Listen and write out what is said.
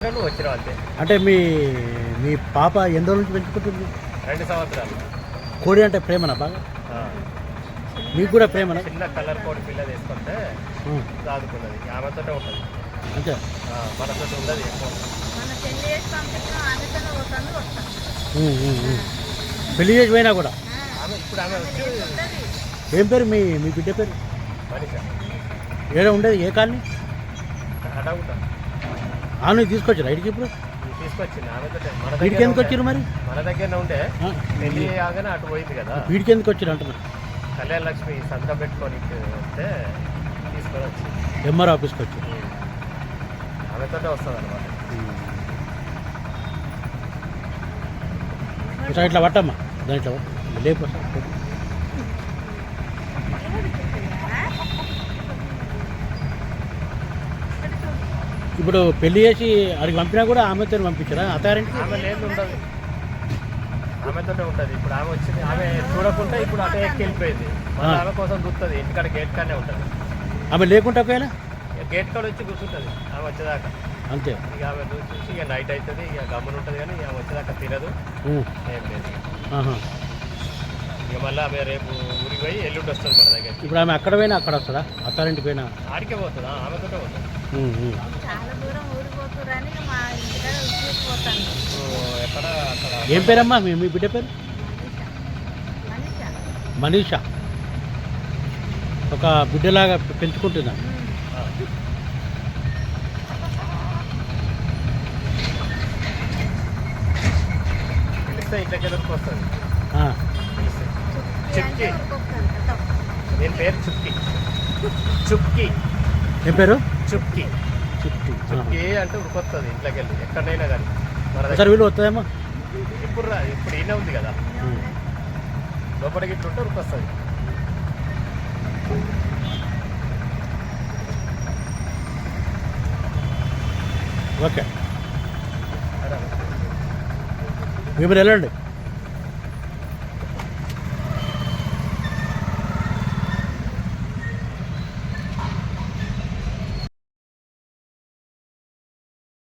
అంతే. అంటే మీ మీ పాప ఎన్ని రోజుల నుంచి పెంచుకుంటుంది? రెండు సంవత్సరాలు. కోడి అంటే ప్రేమనా బాగా? ఆ. మీకు కూడా ప్రేమనా? చిన్న కలర్ కోడి పిల్ల తీసుకుంటే. దాదుకున్నది ఆమెతోటే ఉంటుంది. అంతే. ఆ, మనతో ఉండదు ఎక్కువ. పెళ్ళి చేసి పోయినా కూడా? ఇప్పుడు ఆమె వచ్చి ఏం పేరు మీ మీ బిడ్డ పేరు? మనిషి. ఏడ ఉండేది ఏ కాలనీ? అడగుతా ఆమె తీసుకొచ్చారు. ఐడికి ఇప్పుడు? తీసుకొచ్చింది. వీడికి దగ్గర ఎందుకు వచ్చారు మరి? మన దగ్గరనే ఉండే. ఆ, పెళ్ళి కాగానే అటు పోయింది కదా. వీడికి ఎందుకు వచ్చారు అంటున్నా కళ్యాణ లక్ష్మి సంతకం పెట్టుకొని వస్తే తీసుకొని వచ్చింది. ఎంఆర్ ఆఫీస్కి వచ్చారు. ఆమెతోటే వస్తుంది అనమాట ఇట్లా పట్టమ్మా. పట్టు. లేపు ఇప్పుడు పెళ్ళి చేసి అడిగి పంపినా కూడా ఆమెతో పంపించారా? అత్తారింటికి ఆమె లేదు ఉండదు. ఆమెతోటే ఉంటుంది. ఇప్పుడు ఆమె వచ్చింది ఆమె చూడకుండా ఇప్పుడు అటే ఎక్కి వెళ్ళిపోయింది. మళ్ళీ. ఆమె కోసం చూస్తుంది ఇంటికాడ గేట్ కాడనే ఉంటుంది. ఆమె లేకుండా ఒకవేళ గేట్ కాడ వచ్చి కూర్చుంటుంది ఆమె వచ్చేదాకా. అంతే. ఇక ఆమె చూసి ఇక నైట్ అవుతుంది ఇక గమ్మున ఉంటుంది కానీ ఆమె వచ్చేదాకా తినదు. ఏం లేదు. ఇక మళ్ళీ ఆమె రేపు ఊరికి పోయి ఎల్లుండి వస్తుంది మన దగ్గర ఇప్పుడు ఆమె అక్కడ పోయినా అక్కడ వస్తుందా? అత్తారింటికి పోయినా? ఆడికే పోతుంది? ఆమెతోటే పోతుంది. చాలా దూరం మా ఇప్పుడు ఎక్కడ అక్కడ? ఏం పేరమ్మా? మీ మీ బిడ్డ పేరు? మనిష. మనీషా. ఒక బిడ్డలాగా. పిలిస్తే ఇంట్లోకి ఎదురుకు చుక్కి. దీని పేరు చుక్కి. చుక్కి. ఏం పేరు? చుక్కి. చిట్టి చుక్కి అంటే ఉరికొస్తుంది ఇంట్లోకి వెళ్ళి ఎక్కడైనా కానీ. మన దగ్గర. ఒకసారి వీళ్ళు వస్తుందేమో? ఇప్పుడు రా ఇప్పుడు ఈయన ఉంది కదా. లోపలికి ఇట్లా ఉంటే ఉరికొస్తుంది. ఓకే. మీరు వెళ్ళండి